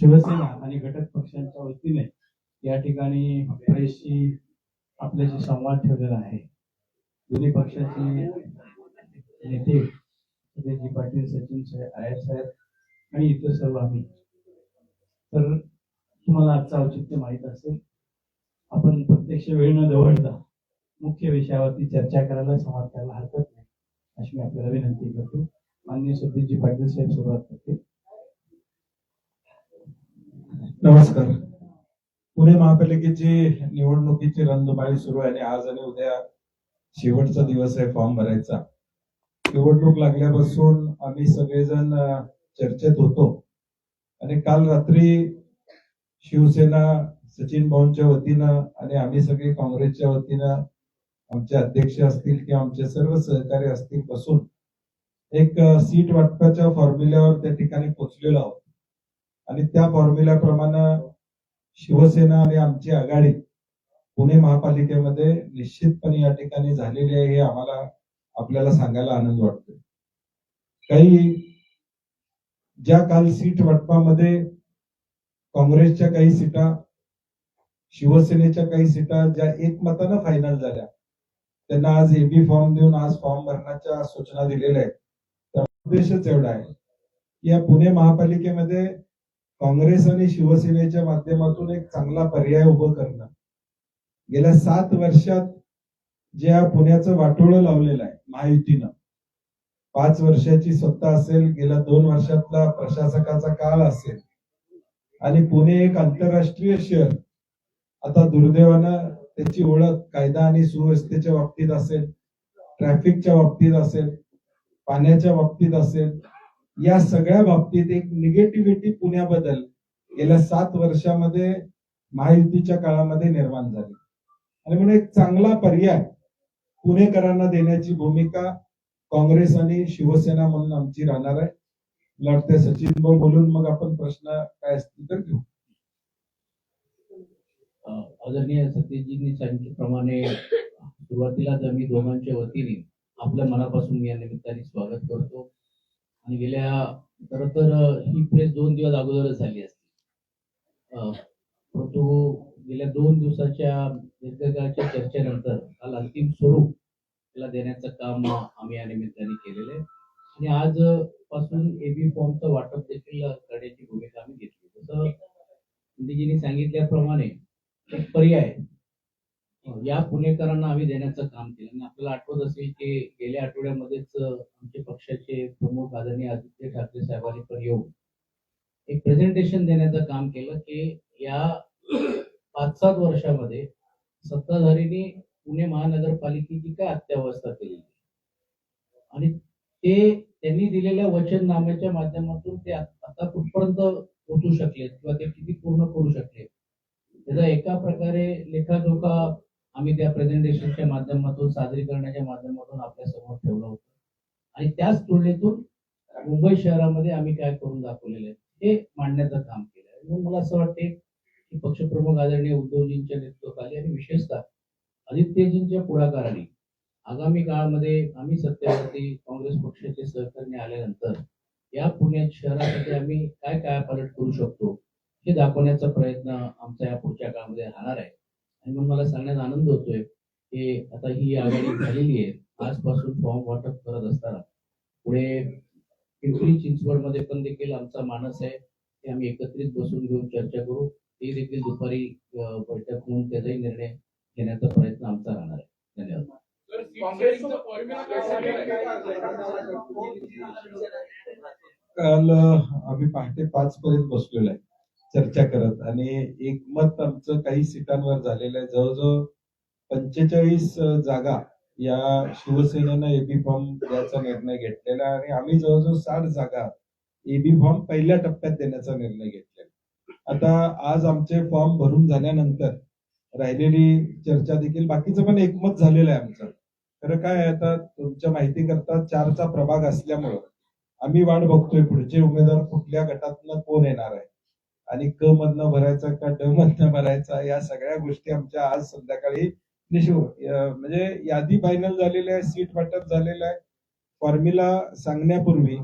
शिवसेना आणि घटक पक्षांच्या वतीने या ठिकाणी प्रेसशी आपल्याशी संवाद ठेवलेला आहे. दोन्ही पक्षाचे नेते सतेजी पाटील सचिन साहेब आयर साहेब आणि इतर सर्व आम्ही. तर तुम्हाला आजचं औचित्य माहीत असेल आपण प्रत्यक्ष वेळ न दवडता मुख्य विषयावरती चर्चा करायला संवाद करायला हरकत नाही. अशी मी आपल्याला विनंती करतो. माननीय सतीजी पाटील साहेब सुरुवात करतील नमस्कार. पुणे महापालिकेची निवडणुकीची रणधुमाळी सुरू आहे आणि आज आणि उद्या शेवटचा दिवस आहे फॉर्म भरायचा. निवडणूक लागल्यापासून आम्ही सगळेजण चर्चेत होतो. आणि काल रात्री शिवसेना सचिन भाऊंच्या वतीनं आणि आम्ही सगळे काँग्रेसच्या वतीनं आमचे अध्यक्ष असतील किंवा आमचे सर्व सहकारी असतील बसून एक सीट वाटपाच्या फॉर्म्युल्यावर त्या ठिकाणी पोचलेलो आहोत. आणि त्या फॉर्म्युल्याप्रमाणे शिवसेना आणि आमची आघाडी पुणे महापालिकेमध्ये निश्चितपणे या ठिकाणी झालेली आहे हे आम्हाला आपल्याला सांगायला आनंद वाटतोय. काही ज्या काल सीट वाटपामध्ये काँग्रेसच्या काही सीटा शिवसेनेच्या काही सीटा ज्या एकमतानं फायनल झाल्या त्यांना आज एबी फॉर्म देऊन आज फॉर्म भरण्याच्या सूचना दिलेल्या आहेत. त्या उद्देशच एवढा आहे या पुणे महापालिकेमध्ये काँग्रेस आणि शिवसेनेच्या माध्यमातून एक चांगला पर्याय उभं करणं. गेल्या सात वर्षात ज्या पुण्याचं वाटोळं लावलेलं आहे महायुतीनं पाच वर्षाची सत्ता असेल गेल्या दोन वर्षातला प्रशासकाचा काळ असेल आणि पुणे एक आंतरराष्ट्रीय शहर आता दुर्दैवानं त्याची ओळख कायदा आणि सुव्यवस्थेच्या बाबतीत असेल ट्रॅफिकच्या बाबतीत असेल पाण्याच्या बाबतीत असेल या सगळ्या बाबतीत एक निगेटिव्हिटी पुण्याबद्दल गेल्या सात वर्षामध्ये महायुतीच्या काळामध्ये निर्माण झाली. आणि म्हणून एक चांगला पर्याय पुणेकरांना देण्याची भूमिका काँग्रेस आणि शिवसेना म्हणून आमची राहणार आहे. मला वाटतं सचिन भाऊ बोलून मग आपण प्रश्न काय असतील तर घेऊ. आदरणीय सतीशजींनी सांगितल्याप्रमाणे सुरुवातीलाच आम्ही दोघांच्या वतीने आपल्या मनापासून या निमित्ताने स्वागत करतो. आणि गेल्या खर तर ही प्रेस दोन दिवस अगोदरच झाली असती. परंतु गेल्या दोन दिवसाच्या दीर्घकाळच्या चर्चेनंतर काल अंतिम स्वरूप त्याला देण्याचं काम आम्ही या निमित्ताने केलेलं आहे. आणि आज पासून एबी फॉर्मचं वाटप देखील करण्याची भूमिका आम्ही घेतली जसं मोदीजींनी सांगितल्याप्रमाणे एक पर्याय या पुणेकरांना आम्ही देण्याचं काम केलं. आणि आपल्याला आठवत असेल की गेल्या आठवड्यामध्येच आमच्या आमचे पक्षाचे प्रमुख आदरणीय आदित्य ठाकरे साहेबांनी पण येऊन एक प्रेझेंटेशन देण्याचं काम केलं की या पाच सात वर्षामध्ये सत्ताधारींनी पुणे महानगरपालिकेची काय अत्यावस्था केली आणि ते त्यांनी दिलेल्या वचननाम्याच्या माध्यमातून ते आता कुठपर्यंत पोहोचू शकले किंवा ते किती पूर्ण करू शकले त्याचा एका प्रकारे लेखाजोखा आम्ही त्या प्रेझेंटेशनच्या माध्यमातून सादरीकरणाच्या माध्यमातून आपल्यासमोर ठेवलं होतं. आणि त्याच तुलनेतून मुंबई शहरामध्ये आम्ही काय करून दाखवलेलं आहे हे मांडण्याचं काम केलं आहे. म्हणून मला असं वाटते की पक्षप्रमुख आदरणीय उद्धवजींच्या नेतृत्वाखाली आणि विशेषतः आदित्यजींच्या पुढाकाराने आगामी काळामध्ये आम्ही सत्तेवरती काँग्रेस पक्षाचे सहकार्य आल्यानंतर या पुणे शहरासाठी आम्ही काय काय पालट करू शकतो हे दाखवण्याचा प्रयत्न आमचा या पुढच्या काळामध्ये राहणार आहे. आणि मग मला सांगण्यात आनंद होतोय की आता ही आघाडी झालेली आहे. आजपासून फॉर्म वाटप करत असताना. पुढे पिंपरी चिंचवडमध्ये पण देखील आमचा मानस आहे. ते आम्ही एकत्रित बसून घेऊन चर्चा करू. ते देखील दुपारी बैठक होऊन त्याचाही निर्णय घेण्याचा प्रयत्न आमचा राहणार आहे. धन्यवाद. काल आम्ही पहाटे पाच पर्यंत बसलेलो आहे. चर्चा करत. आणि एकमत आमचं काही सीटांवर झालेलं आहे. जवळजवळ पंचेचाळीस जागा या शिवसेनेनं एबी फॉर्म द्यायचा निर्णय घेतलेला आणि आम्ही जवळजवळ साठ जागा एबी फॉर्म पहिल्या टप्प्यात देण्याचा निर्णय घेतलेला आता आज आमचे फॉर्म भरून झाल्यानंतर राहिलेली चर्चा देखील बाकीचं पण एकमत झालेलं आहे आमचं. खरं काय आहे आता तुमच्या माहिती करता चारचा प्रभाग असल्यामुळं आम्ही वाट बघतोय पुढचे उमेदवार कुठल्या गटातनं कोण येणार आहे. आणि क मधनं भरायचा का ड मधनं भरायचा या सगळ्या गोष्टी आमच्या आज संध्याकाळी निशिव म्हणजे यादी फायनल झालेली आहे सीट वाटप झालेलं आहे. फॉर्म्युला सांगण्यापूर्वी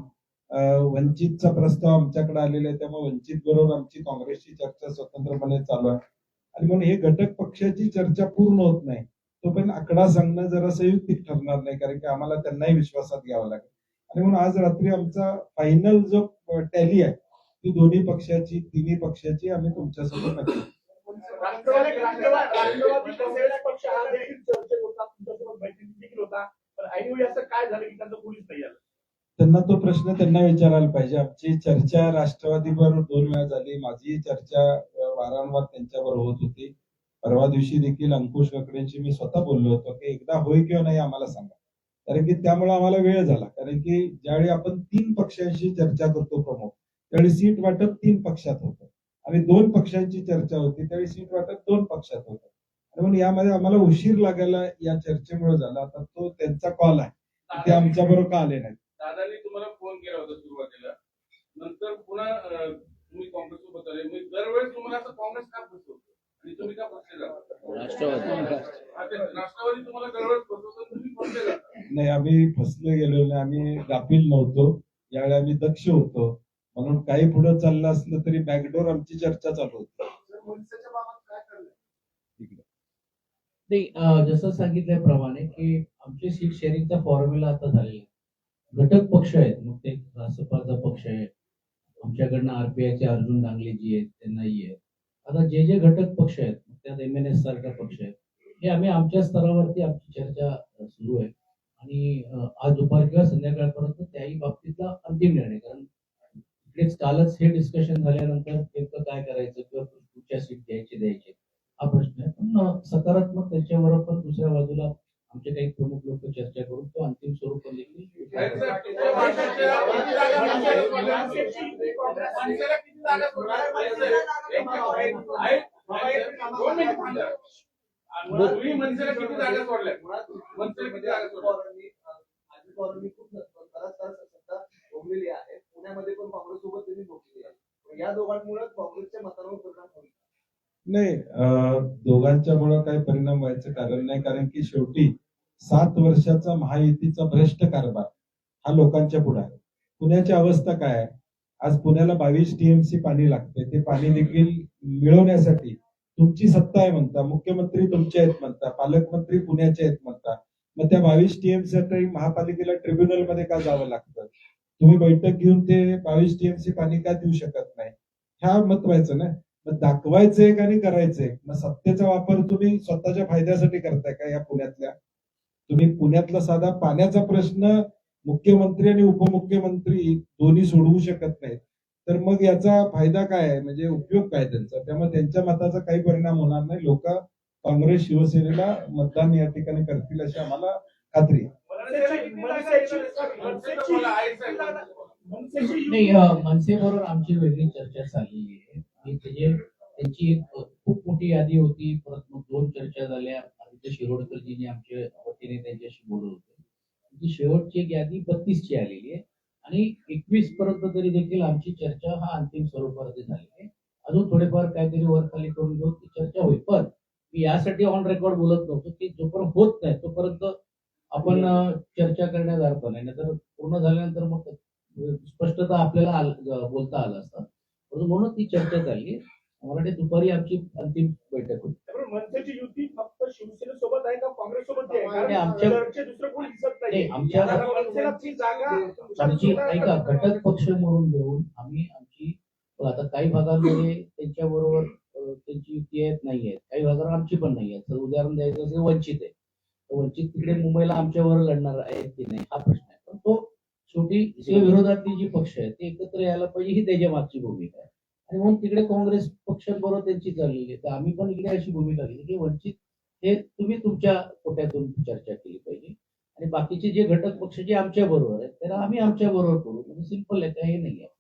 वंचितचा प्रस्ताव आमच्याकडे आलेला आहे त्यामुळे वंचित बरोबर आमची काँग्रेसची चर्चा स्वतंत्रपणे चालू आहे. आणि म्हणून हे घटक पक्षाची चर्चा पूर्ण होत नाही. तो पण आकडा सांगणं जरा संयुक्तिक ठरणार नाही कारण की आम्हाला त्यांनाही विश्वासात घ्यावं लागेल. आणि म्हणून आज रात्री आमचा फायनल जो टॅली आहे ती दोन्ही पक्षाची तिन्ही पक्षाची आम्ही तुमच्यासोबत नक्की. त्यांना तो प्रश्न त्यांना विचारायला पाहिजे. आमची चर्चा राष्ट्रवादीबरोबर दोन वेळा झाली. माझी चर्चा वारंवार त्यांच्यावर होत होती. परवा दिवशी देखील अंकुश काकडेंशी मी स्वतः बोललो होतो की एकदा होय किंवा नाही आम्हाला सांगा. कारण की त्यामुळे आम्हाला वेळ झाला. कारण की ज्यावेळी आपण तीन पक्षांशी चर्चा करतो प्रमुख त्यावेळी सीट वाटप तीन पक्षात होतं. आणि दोन पक्षांची चर्चा होती त्यावेळी सीट वाटप दोन पक्षात होतं. आणि म्हणून यामध्ये आम्हाला उशीर लागायला या चर्चेमुळे झाला. आता तो त्यांचा कॉल आहे. ते आमच्या बरोबर का आले नाहीत? दादांनी तुम्हाला फोन केला होता सुरुवातीला. नंतर पुन्हा तुम्ही काँग्रेस सोबत आले. म्हणजे दरवेळेस तुम्हाला असं काँग्रेस का फसवतो? आणि तुम्ही का फसले जाता राष्ट्रवादी. तुम्हाला दरवेळेस फसवतो तुम्ही फसले जाता नाही आम्ही फसलो गेलो नाही. आम्ही गाफील नव्हतो. यावेळी आम्ही दक्ष होतो. म्हणून काही पुढे चाललं असलं तरी बॅकडोर आमची चर्चा चालू होती. नाही जसं सांगितल्याप्रमाणे की आमची सीट शेअरिंगचा फॉर्म्युला आता झालेला आहे. घटक पक्ष आहेत मग ते रासपाचा पक्ष आहे आमच्याकडनं आरपीआयचे अर्जुन डांगलेजी आहेत ते नाही आहेत. आता जे जे घटक पक्ष आहेत त्यात एम एन एस सारखा पक्ष आहे. हे आम्ही आमच्या स्तरावरती आमची चर्चा सुरू आहे. आणि आज दुपार किंवा संध्याकाळपर्यंत त्याही बाबतीतला अंतिम निर्णय कारण इकडेच कालच हे डिस्कशन झाल्यानंतर नेमकं काय करायचं किंवा कुठच्या सीट द्यायची द्यायची? हा प्रश्न आहे. पण सकारात्मक त्याच्यावर पण दुसऱ्या बाजूला आमचे काही प्रमुख लोक चर्चा करून तो अंतिम स्वरूप तुमच्या किती जागा सोडल्या? मनसेला किती जागा सोडल्या? मनसे- एक मिनिट, एक- एक- दोन मिनिट थांबा. आणि तुम्ही मनसेला किती जागा सोडल्या मनसेला किती जागा सोडल्या अजित पवारांनी खूप बराच काळ सत्ता भोगलेली आहे पुण्यामध्ये पण काँग्रेस सोबत त्यांनी भोगलेली आहे या दोघांमुळे काँग्रेसच्या मतांवर परिणाम होईल नाही दोघांच्या मुळे काही परिणाम व्हायचं कारण नाही कारण की शेवटी सात वर्षाचा महायुतीचा भ्रष्ट कारभार हा लोकांच्या पुढे आहे. पुण्याची अवस्था काय आहे? आज पुण्याला बावीस टीएमसी पाणी लागते ते पाणी देखील मिळवण्यासाठी तुमची सत्ता आहे म्हणता मुख्यमंत्री तुमचे आहेत म्हणता पालकमंत्री पुण्याचे आहेत म्हणता. मग त्या बावीस टीएमसी महापालिकेला ट्रिब्युनलमध्ये का जावं लागतं? तुम्ही बैठक घेऊन ते बावीस टीएमसी पाणी का देऊ शकत नाही? ह्या महत्वाचं ना? मग दाखवायचंय का आणि करायचंय मग सत्तेचा वापर तुम्ही स्वतःच्या फायद्यासाठी करताय का या पुण्यातल्या? तुम्ही पुण्यातला साधा पाण्याचा प्रश्न मुख्यमंत्री आणि उपमुख्यमंत्री दोन्ही सोडवू शकत नाहीत. तर मग याचा फायदा काय आहे? म्हणजे उपयोग काय त्यांचा? त्यामुळे त्यांच्या मताचा काही परिणाम होणार नाही. लोक काँग्रेस शिवसेनेला मतदान या ठिकाणी करतील अशी आम्हाला खात्री नाही अं, मनसेबरोबर आमची वेगळी चर्चा चाललेली आहे. त्याचे त्यांची एक खूप मोठी यादी होती. परत मग दोन चर्चा झाल्या. आदित्य शिरोडकरजींनी आमच्या वतीने त्यांच्याशी बोलत होते. ती शेवटची एक यादी बत्तीसची आलेली आहे. आणि एकवीस पर्यंत तरी देखील आमची चर्चा हा अंतिम स्वरूपात झाली आहे. अजून थोडेफार काहीतरी वर खाली करून घेऊन ती चर्चा होईल. पण मी यासाठी ऑन रेकॉर्ड बोलत नव्हतो की जोपर्यंत होत नाही तोपर्यंत आपण चर्चा करण्यात अर्थ नाही. तर पूर्ण झाल्यानंतर मग स्पष्टता आपल्याला बोलता आलं असतं. म्हणून ती चर्चा झाली. मला वाटते दुपारी आमची अंतिम बैठक होती. मनसेची युती फक्त शिवसेनेसोबत आहे का काँग्रेस सोबत आहे आमच्या- दुसरं कोणी दिसत नाही. आमच्या- ती जागा आमची ऐका घटक पक्ष म्हणून घेऊन आम्ही आमची आता काही भागांमध्ये त्यांच्या बरोबर त्यांची युती आहेत नाही आहेत. काही भागावर आमची पण नाही आहे तर उदाहरण द्यायचं वंचित आहे. वंचित तिकडे मुंबईला आमच्यावर लढणार आहेत की नाही हा प्रश्न आहे. पण तो शेवटी जे विरोधातली जी पक्ष आहेत ते एकत्र यायला पाहिजे ही त्याच्या मागची भूमिका आहे. आणि म्हणून तिकडे काँग्रेस पक्षांबरोबर त्यांची चाललेली आहे. तर आम्ही पण इकडे अशी भूमिका घेतली की वंचित हे तुम्ही तुमच्या कोट्यातून चर्चा केली पाहिजे. आणि बाकीचे जे घटक पक्ष जे आमच्या बरोबर आहेत त्याला आम्ही आमच्या बरोबर करू. म्हणजे सिंपल आहे काही नाही आहे.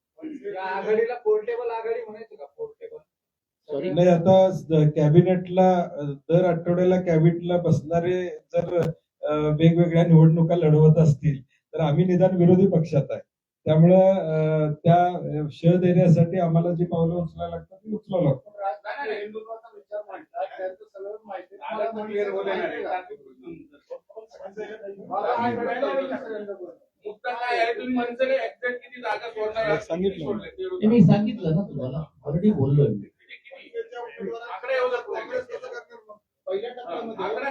या आघाडीला पोर्टेबल आघाडी म्हणायचं का? पोर्टेबल सॉरी नाही आता कॅबिनेटला दर आठवड्याला कॅबिनेटला बसणारे जर वेगवेगळ्या निवडणुका लढवत असतील तर आम्ही निदान विरोधी पक्षात आहे. त्यामुळं त्या अ, श देण्यासाठी आम्हाला जी पावलं उचलायला लागतात ती उचलावं आहात? सांगितलं. मी सांगितलं ना तुम्हाला. ऑलरेडी बोललोय मी. पहिल्या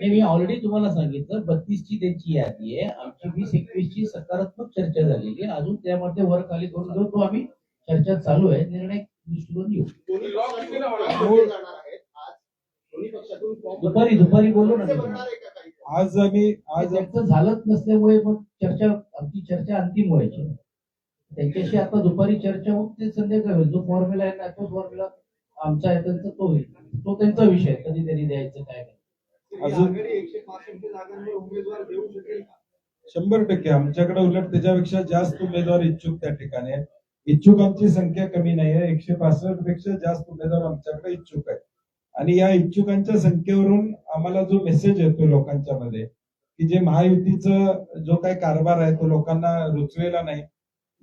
नाही मी ऑलरेडी तुम्हाला सांगितलं बत्तीस ची त्यांची यादी आहे. आमची वीस एकवीस ची सकारात्मक चर्चा झालेली आहे. अजून त्यामध्ये वर खाली करून घेऊ तो आम्ही चर्चा चालू आहे. निर्णय दृष्टिकोन घेऊ. दुपारी दुपारी बोललो ना आज आम्ही आज झालंच नसल्यामुळे मग चर्चा आमची चर्चा अंतिम व्हायची. त्यांच्याशी आता दुपारी चर्चा होऊन ते संध्याकाळी होईल. जो फॉर्म्युला आहे ना तो फॉर्म्युला आमचा आहे त्यांचा तो होईल. तो त्यांचा विषय. कधी त्यांनी द्यायचं काय. अजून- शंभर टक्के. आमच्याकडे उलट त्याच्यापेक्षा जास्त उमेदवार इच्छुक त्या ठिकाणी आहेत. इच्छुकांची संख्या कमी नाही आहे. एकशे पासष्टपेक्षा जास्त उमेदवार आमच्याकडे इच्छुक आहेत. आणि या इच्छुकांच्या संख्येवरून आम्हाला जो मेसेज येतो लोकांच्या मध्ये की जे महायुतीचं जो काही कारभार आहे तो लोकांना रुचलेला नाही.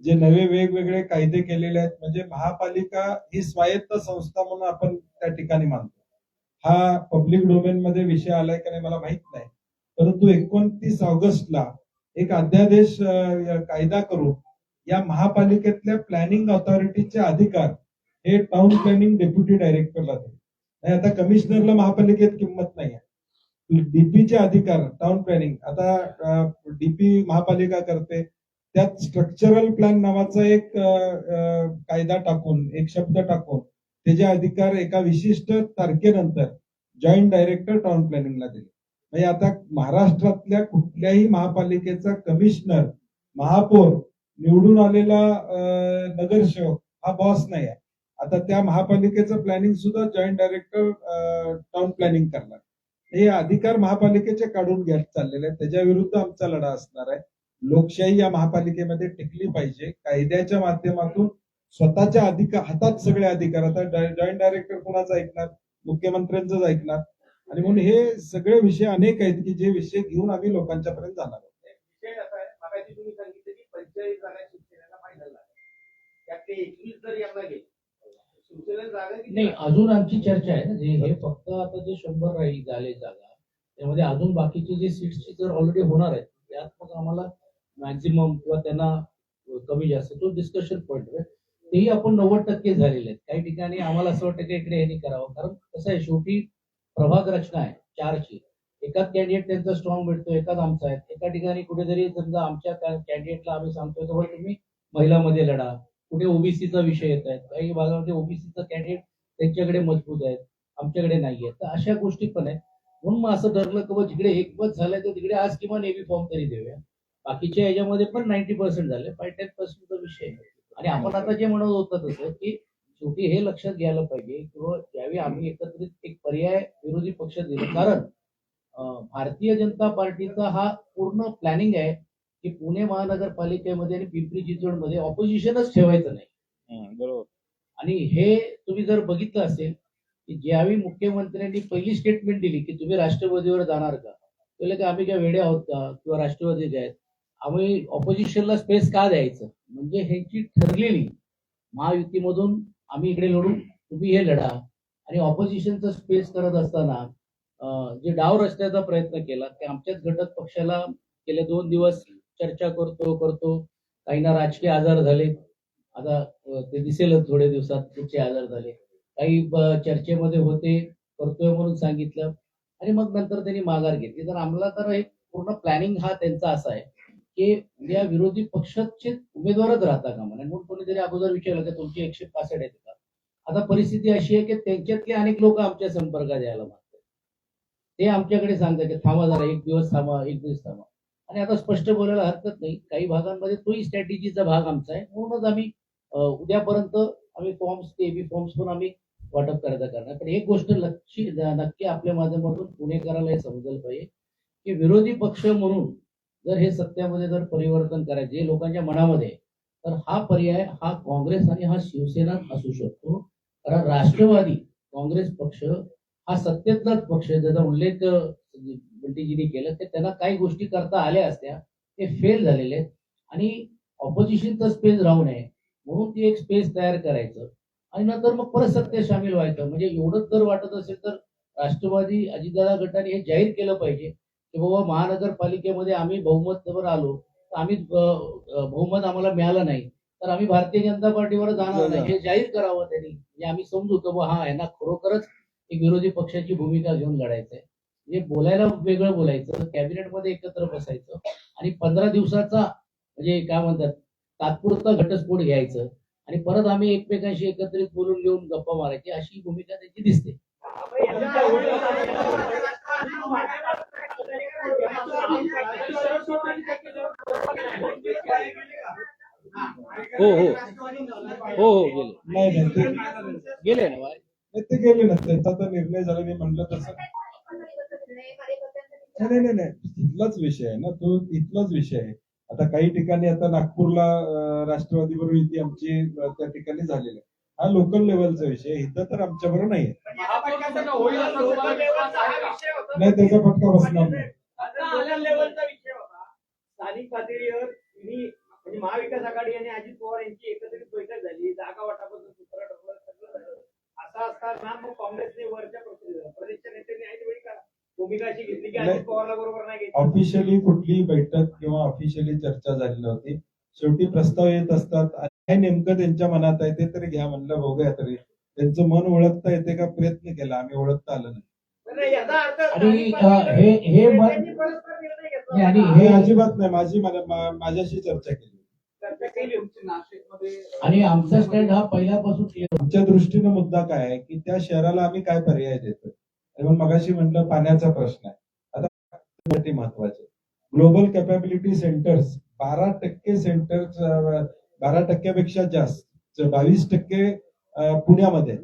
जे नवे वेगवेगळे कायदे केलेले आहेत म्हणजे महापालिका ही स्वायत्त संस्था म्हणून आपण त्या ठिकाणी मानतो. हा पब्लिक डोमेन मध्ये विषय आलाय का नाही मला माहीत नाही. परंतु एकोणतीस ऑगस्टला एक अध्यादेश कायदा करून या महापालिकेतल्या प्लॅनिंग ऑथॉरिटीचे अधिकार हे टाउन प्लॅनिंग डेप्युटी डायरेक्टरला दे आता कमिशनरला महापालिकेत किंमत नाही आहे डीपीचे अधिकार टाउन प्लॅनिंग आता डीपी महापालिका करते. त्यात स्ट्रक्चरल प्लॅन नावाचा एक कायदा टाकून एक शब्द टाकून त्याचे अधिकार एका विशिष्ट तारखेनंतर जॉईंट डायरेक्टर टाउन प्लॅनिंगला दिले. म्हणजे आता महाराष्ट्रातल्या कुठल्याही महापालिकेचा कमिशनर महापौर निवडून आलेला नगरसेवक हा बॉस नाही आहे. आता त्या महापालिकेचं प्लॅनिंग सुद्धा जॉईंट डायरेक्टर टाउन प्लॅनिंग करणार. हे अधिकार महापालिकेचे काढून घ्यायला चाललेले आहेत. त्याच्या विरुद्ध आमचा लढा असणार आहे. लोकशाही या महापालिकेमध्ये टिकली पाहिजे. कायद्याच्या माध्यमातून स्वतःच्या अधिकार हातात सगळे अधिकार. आता जॉईंट डायरेक्टर कोणाचं ऐकणार? मुख्यमंत्र्यांचंच ऐकणार? आणि म्हणून हे सगळे विषय अनेक आहेत की जे विषय घेऊन आम्ही लोकांच्या पर्यंत जाणार आहोत. नाही अजून आमची चर्चा आहे ना. जे हे फक्त आता जे शंभर राहील झाले जागा त्यामध्ये अजून बाकीचे जे सीट्सची जर ऑलरेडी होणार आहेत. त्यात मग आम्हाला मॅक्झिमम किंवा त्यांना कमी जास्त तो डिस्कशन पॉईंट आहे. तेही आपण नव्वद टक्के झालेले आहेत. काही ठिकाणी आम्हाला असं वाटतं की इकडे यांनी करावं. कारण कसं आहे शेवटी प्रभाग रचना आहे चारची. एकाच कॅन्डिडेट त्यांचा स्ट्रॉंग भेटतो एकाच आमचा आहे. एका ठिकाणी कुठेतरी समजा आमच्या कॅन्डिडेटला आम्ही सांगतोय की बाबा तुम्ही महिलामध्ये लढा. कुठे ओबीसीचा विषय येत आहेत काही भागामध्ये ओबीसीचा कॅन्डिडेट त्यांच्याकडे मजबूत आहेत आमच्याकडे नाहीये तर अशा गोष्टी पण आहेत. म्हणून मग असं ठरलं की बाबा जिकडे एक झालंय तर तिकडे आज किमान एबी फॉर्म तरी देऊया. बाकीच्या याच्यामध्ये पण नाईन्टी पर्सेंट झाले. फाय टेन पर्सेंटचा विषय आहे. आणि आपण आता जे म्हणत होतं तसं की शेवटी हे लक्षात घ्यायला पाहिजे किंवा ज्यावेळी आम्ही एकत्रित एक पर्याय विरोधी पक्ष दिले कारण भारतीय जनता पार्टीचा हा पूर्ण प्लॅनिंग आहे की पुणे महानगरपालिकेमध्ये आणि पिंपरी चिंचवडमध्ये ऑपोजिशनच ठेवायचं नाही. बरोबर. आणि हे तुम्ही जर बघितलं असेल की ज्यावेळी मुख्यमंत्र्यांनी पहिली स्टेटमेंट दिली की तुम्ही राष्ट्रवादीवर जाणार का? त्याला की आम्ही काय वेडे आहोत का? किंवा राष्ट्रवादी जे आहेत? आम्ही ऑपोजिशनला स्पेस का द्यायचं? म्हणजे ह्यांची ठरलेली महायुतीमधून आम्ही इकडे लढू तुम्ही हे लढा. आणि ऑपोजिशनचं स्पेस करत असताना जे डाव रचण्याचा प्रयत्न केला ते आमच्याच घटक पक्षाला गेले दोन दिवस चर्चा करतो करतो. काहींना राजकीय आजार झाले. आता ते दिसेलच थोड्या दिवसात कुठचे आजार झाले. काही चर्चेमध्ये होते करतोय म्हणून सांगितलं. आणि मग नंतर त्यांनी माघार घेतली. तर आम्हाला तर एक पूर्ण प्लॅनिंग हा त्यांचा असा आहे. की या विरोधी पक्षाचे उमेदवारच राहता का म्हणून म्हणून कोणीतरी अगोदर विचारलं की तुमची एकशे पासष्ट आहेत का? आता परिस्थिती अशी आहे की त्यांच्यातले अनेक लोक आमच्या संपर्कात यायला मागतात ते आमच्याकडे सांगतात की थांबा जरा एक दिवस थांबा एक दिवस थांबा. आणि आता स्पष्ट बोलायला हरकत नाही. काही भागांमध्ये तोही स्ट्रॅटेजीचा भाग आमचा आहे. म्हणूनच आम्ही उद्यापर्यंत आम्ही फॉर्म्स ते बी फॉर्म्स पण आम्ही वाटप करायचा करणार. पण एक गोष्ट लक्ष नक्की आपल्या माध्यमातून पुणेकराला हे समजलं पाहिजे की विरोधी पक्ष म्हणून जर हे सत्यामध्ये जर परिवर्तन करायचे लोकांच्या मनामध्ये तर हा पर्याय हा काँग्रेस आणि हा शिवसेना असू शकतो. कारण राष्ट्रवादी काँग्रेस पक्ष हा सत्तेतलाच पक्ष ज्याचा उल्लेख अं, बंटीजींनी केला त्यांना काही गोष्टी करता आल्या असत्या ते फेल झालेले आहेत. आणि ऑपोजिशनचा स्पेस राहू नये. म्हणून ती एक स्पेस तयार करायचं. आणि नंतर मग परत सत्य सामील व्हायचं. म्हणजे एवढंच जर वाटत असेल तर राष्ट्रवादी अजितदादा गटाने हे जाहीर केलं पाहिजे. की बाबा महानगरपालिकेमध्ये आम्ही बहुमत जवळ आलो तर आम्ही बहुमत आम्हाला मिळालं नाही. तर आम्ही भारतीय जनता पार्टीवर जाणार नाही. हे जाहीर करावं त्यांनी. म्हणजे आम्ही समजू की हा यांना खरोखरच एक विरोधी पक्षाची भूमिका घेऊन लढायचंय. म्हणजे बोलायला वेगळं बोलायचं कॅबिनेटमध्ये एकत्र बसायचं आणि पंधरा दिवसाचा म्हणजे काय म्हणतात तात्पुरता घटस्फोट घ्यायचं आणि परत आम्ही एकमेकांशी एकत्रित बोलून घेऊन गप्पा मारायची अशी भूमिका त्यांची दिसते. हो हो. हो हो गेले नाही नाही. ते- गेले ना बाहेर. नाही, ते गेले ना. त्यांचा तर निर्णय झाला मी म्हणलं तसं. नाही नाही नाही तिथलाच विषय आहे ना. तो तिथलाच विषय आहे. आता काही ठिकाणी आता नागपूरला अं, राष्ट्रवादी बरोबर युती आमची अं, त्या ठिकाणी झालेली आहे. हा लोकल लेवलचा विषय आहे. इथं तर आमच्या बरोबर नाही आहे? नाही त्याचा फटका बसणार नाही. लेवलचा विषय होता स्थानिक पातळीवर तुम्ही म्हणजे महाविकास आघाडी आणि अजित पवार यांची एकत्रित बैठक झाली. जागा वाटापासून सूत्र ठरलं सगळं झालं. असं असताना मग काँग्रेसने वरच्या प्रदेशच्या नेत्यांनी ऐन वेळी का भूमिका अशी घेतली की नाही. अजित पवारला बरोबर नाही घेतली ऑफिशियली कुठलीही बैठक किंवा ऑफिशियली चर्चा झाली नव्हती. शेवटी प्रस्ताव येत असतात. काय नेमकं त्यांच्या मनात आहे ते तरी घ्या म्हणलं बघूया तरी. त्यांचं मन ओळखता येते का? प्रयत्न केला. आम्ही ओळखता आलं नाही. आणि हे हे मत आणि. हे अजिबात नाही माझी माझ्याशी चर्चा केली. आणि आमचा स्टँड हा पहिल्यापासून आमच्या दृष्टीनं मुद्दा काय आहे की त्या शहराला आम्ही काय पर्याय देतोय? आणि मग मगाशी म्हटलं पाण्याचा प्रश्न आहे. आता महत्त्वाचे ग्लोबल कॅपॅबिलिटी सेंटर्स बारा टक्के सेंटर्स बारा टक्क्यापेक्षा जास्त बावीस टक्के पुण्यामध्ये.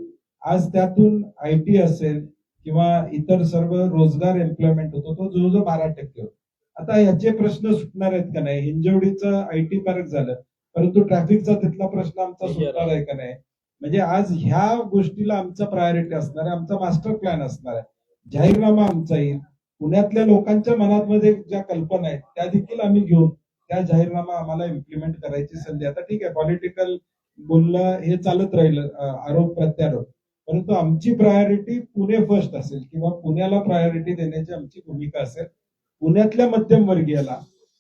आज त्यातून आय टी असेल किंवा इतर सर्व रोजगार एम्प्लॉयमेंट होतो तो जवळजवळ बारा टक्के होतो. आता याचे प्रश्न सुटणार आहेत का नाही? हिंजवडीचं आय टी पार्क झालं परंतु ट्रॅफिकचा तिथला प्रश्न आमचा सुटणार आहे का नाही? म्हणजे आज ह्या गोष्टीला आमचा प्रायोरिटी असणार आहे आमचा मास्टर प्लॅन असणार आहे. जाहीरनामा आमचा येईल. पुण्यातल्या लोकांच्या मनामध्ये ज्या कल्पना आहेत त्या देखील आम्ही घेऊन त्या जाहीरनामा आम्हाला इम्प्लिमेंट करायची संधी. आता ठीक आहे पॉलिटिकल बोलणं हे चालत राहिलं आरोप प्रत्यारोप. परंतु आमची प्रायोरिटी पुणे फर्स्ट असेल किंवा पुण्याला प्रायोरिटी देण्याची आमची भूमिका असेल पुण्यातल्या मध्यमवर्गीयाला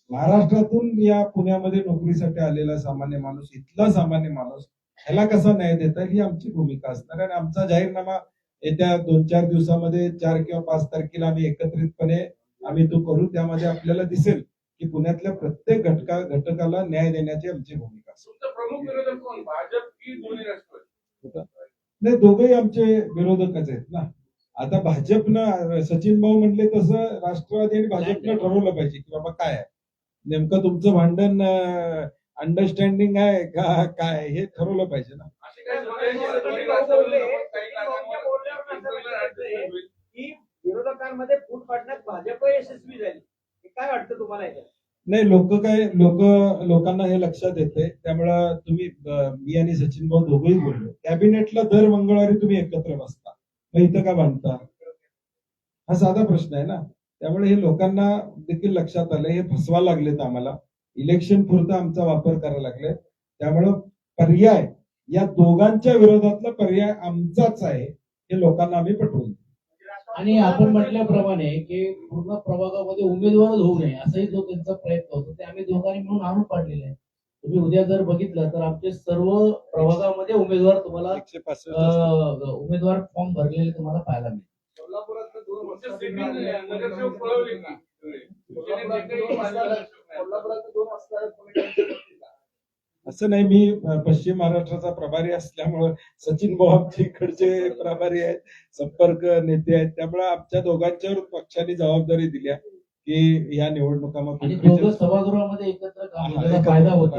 महाराष्ट्रातून या पुण्यामध्ये नोकरीसाठी आलेला सामान्य माणूस इथला सामान्य माणूस ह्याला कसा न्याय देता ही आमची भूमिका असणार आणि आमचा जाहीरनामा येत्या दोन चार दिवसामध्ये चार किंवा पाच तारखेला आम्ही एकत्रितपणे आम्ही तो करू त्यामध्ये आपल्याला दिसेल की पुण्यातल्या प्रत्येक घटका घटकाला न्याय देण्याची आमची भूमिका असेल. प्रमुख विरोधक कोण? भाजप की दोन्ही राष्ट्रवादी? नाही दोघेही आमचे विरोधकच आहेत ना. आता भाजपनं सचिन भाऊ म्हणले तसं राष्ट्रवादी आणि भाजपनं ठरवलं पाहिजे की बाबा काय आहे. नेमकं तुमचं भांडण अंडरस्टँडिंग आहे का काय हे ठरवलं पाहिजे ना. की विरोधकांमध्ये फूट पाडण्यात भाजप यशस्वी झाली. हे काय वाटतं तुम्हाला याच्यात? नाही लोक काय लोक लोकांना हे लक्षात येते त्यामुळे तुम्ही मी आणि सचिन भाऊ दोघंही बोललो. कॅबिनेटला दर मंगळवारी तुम्ही एकत्र बसता. मग इथं का बांधता? हा साधा प्रश्न आहे ना. त्यामुळे हे लोकांना देखील लक्षात आलं हे फसवा लागलेत आम्हाला. इलेक्शन पुरता आमचा वापर करायला लागले त्यामुळं पर्याय या दोघांच्या विरोधातला पर्याय आमचाच आहे. हे लोकांना आम्ही पटवून आणि आपण म्हटल्याप्रमाणे की पूर्ण प्रभागामध्ये उमेदवारच होऊ नये असाही जो त्यांचा प्रयत्न होतो ते आम्ही दोघांनी म्हणून आणून पाडलेले आहे. तुम्ही उद्या जर बघितलं तर आमचे सर्व प्रभागामध्ये उमेदवार तुम्हाला उमेदवार फॉर्म भरलेले तुम्हाला पाहायला मिळेल. कोल्हापुरात दोन वाजता असं नाही मी पश्चिम महाराष्ट्राचा प्रभारी असल्यामुळं सचिन आमच्या इकडचे प्रभारी आहेत संपर्क नेते आहेत. त्यामुळे आमच्या दोघांच्यावर पक्षाने जबाबदारी दिल्या की या निवडणुका मग आणि पिंपरीच्या- दोघं सभागृहामध्ये एकत्र फायदा होतो.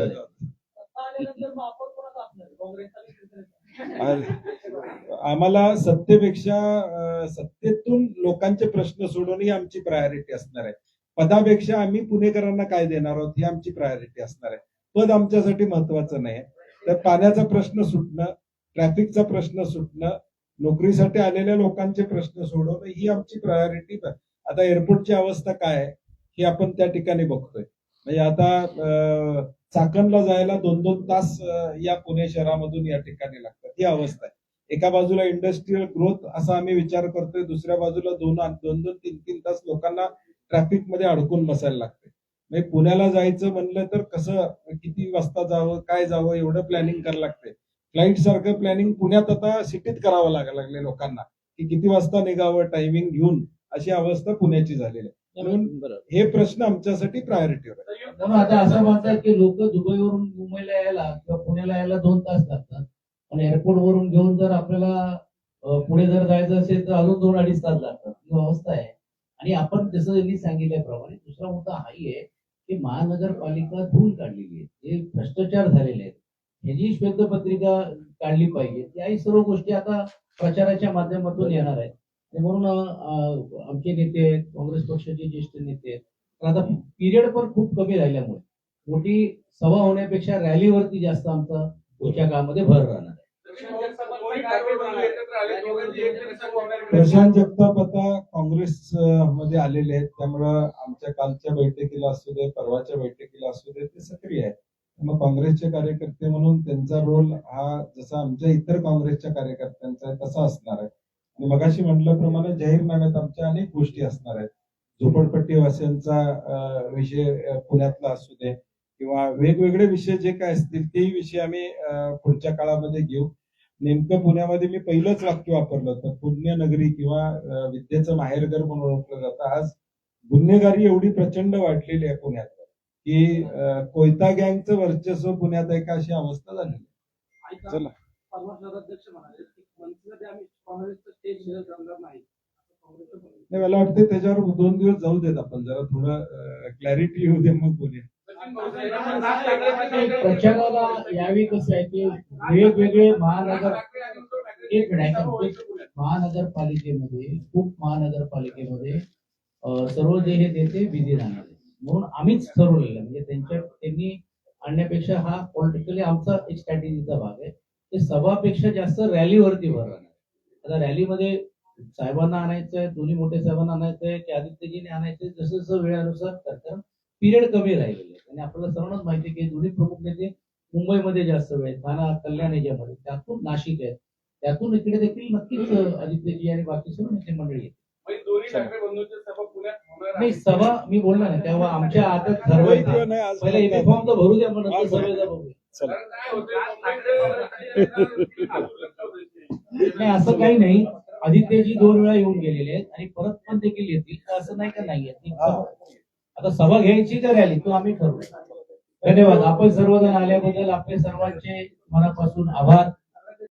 आम्हाला सत्तेपेक्षा सत्तेतून लोकांचे प्रश्न सोडवणे ही आमची प्रायोरिटी असणार आहे. पदापेक्षा आम्ही पुणेकरांना काय देणार आहोत ही आमची प्रायोरिटी असणार आहे. पद आमच्यासाठी महत्वाचं नाही. तर पाण्याचा प्रश्न सुटणं ट्रॅफिकचा प्रश्न सुटणं नोकरीसाठी आलेल्या लोकांचे प्रश्न सोडवणं ही आमची प्रायोरिटी आता एअरपोर्टची अवस्था काय आहे ही आपण त्या ठिकाणी बघतोय. म्हणजे आता चाकणला जायला दोन दोन तास या पुणे शहरामधून या ठिकाणी लागतात. ही अवस्था आहे. एका बाजूला इंडस्ट्रीयल ग्रोथ असा आम्ही विचार करतोय दुसऱ्या बाजूला दोन दोन दोन तीन तीन तास लोकांना ट्रॅफिकमध्ये अडकून बसायला लागते म्हणजे पुण्याला जायचं म्हणलं तर कसं किती वाजता जावं काय जावं एवढं प्लॅनिंग करायला लागते फ्लाईट सारखं प्लॅनिंग पुण्यात आता सिटीत करावं लागायला लागले लोकांना की किती वाजता निघावं टायमिंग घेऊन अशी अवस्था पुण्याची झालेली आहे. म्हणून हे प्रश्न आमच्यासाठी प्रायोरिटीवर आहे. म्हणून आता असं म्हणतात की लोक दुबईवरून मुंबईला यायला किंवा पुण्याला यायला दोन तास लागतात. आणि एअरपोर्ट वरून घेऊन जर आपल्याला पुढे जर जायचं असेल तर अजून दोन अडीच तास लागतात. ही अवस्था आहे. आणि आपण जसं सांगितल्याप्रमाणे दुसरा मुद्दा हाही आहे की महानगरपालिका धूळ काढलेली आहे जे भ्रष्टाचार झालेले आहेत ह्याची श्वेतपत्रिका काढली पाहिजे. याही सर्व गोष्टी आता प्रचाराच्या माध्यमातून येणार आहेत. आणि म्हणून आमचे नेते आहेत काँग्रेस पक्षाचे ज्येष्ठ नेते आहेत. तर आता पिरियड पण खूप कमी राहिल्यामुळे मोठी सभा होण्यापेक्षा रॅलीवरती जास्त आमचा पुढच्या काळामध्ये भर राहणार आहे. प्रशांत जगताप आता काँग्रेस मध्ये आलेले आहेत. त्यामुळं आमच्या कालच्या बैठकीला असू दे परवाच्या बैठकीला असू दे ते सक्रिय आहेत. मग काँग्रेसचे कार्यकर्ते म्हणून त्यांचा रोल हा जसा आमच्या इतर काँग्रेसच्या कार्यकर्त्यांचा आहे तसा असणार आहे. आणि मगाशी म्हटल्याप्रमाणे जाहीरनाम्यात आमच्या अनेक गोष्टी असणार आहेत. झोपडपट्टी वासियांचा अं, विषय पुण्यातला असू दे किंवा वेगवेगळे विषय जे काय असतील तेही विषय आम्ही पुढच्या काळामध्ये घेऊ. नेमकं पुण्यामध्ये मी पहिलंच वाक्य वापरलं होतं. पुण्यनगरी किंवा विद्येचं माहेरघर म्हणून ओळखलं जातं. आज गुन्हेगारी एवढी प्रचंड वाढलेली आहे पुण्यात की कोयता गँगचं वर्चस्व पुण्यात आहे का अशी अवस्था झालेली आहे. चला. नाही, मला वाटतं त्याच्यावर दोन दिवस जाऊ देत आपण. जरा थोडं क्लॅरिटी येऊ दे मग बोलूया प्रचाराला यावेळी कसं आहे की वेगवेगळे महानगर एक महानगरपालिकेमध्ये खूप महानगरपालिकेमध्ये सर्व जे हे देते विधी राहणार म्हणून आम्हीच ठरवलेलं म्हणजे त्यांच्या त्यांनी आणण्यापेक्षा हा पॉलिटिकली आमचा एक स्ट्रॅटेजीचा भाग आहे. ते सभापेक्षा जास्त रॅलीवरती भर राहणार आता रॅलीमध्ये साहेबांना आणायचं आहे दोन्ही मोठे साहेबांना आणायचं आहे की आदित्यजीने आणायचं जसं जसं वेळानुसार करतात. पिरियड कमी राहिलेले आणि आपल्याला सर्वांनाच माहिती आहे की दोन्ही प्रमुख नेते मुंबईमध्ये जास्त वेळ आहेत. ठाणा कल्याण याच्यामध्ये. त्यातून नाशिक आहे त्यातून इकडे देखील नक्कीच आदित्यजी आणि बाकी सर्व नेते मंडळी आहेत. म्हणजे दोन्ही ठाकरे बंधूंची सभा पुण्यात होणार नाही. सभा मी बोलणार नाही. तेव्हा आमच्या आता ठरवायचं पहिले युनिफॉर्म तर भरू द्या मग नंतर बघूया. नाही असं काही नाही. आदित्यजी दोन वेळा येऊन गेलेले आहेत आणि परत पण देखील येतील असं नाही का नाही आता सभा घ्यायची का रॅली तो आम्ही ठरवू. धन्यवाद. आपण सर्वजण आल्याबद्दल आपले सर्वांचे मनापासून आभार.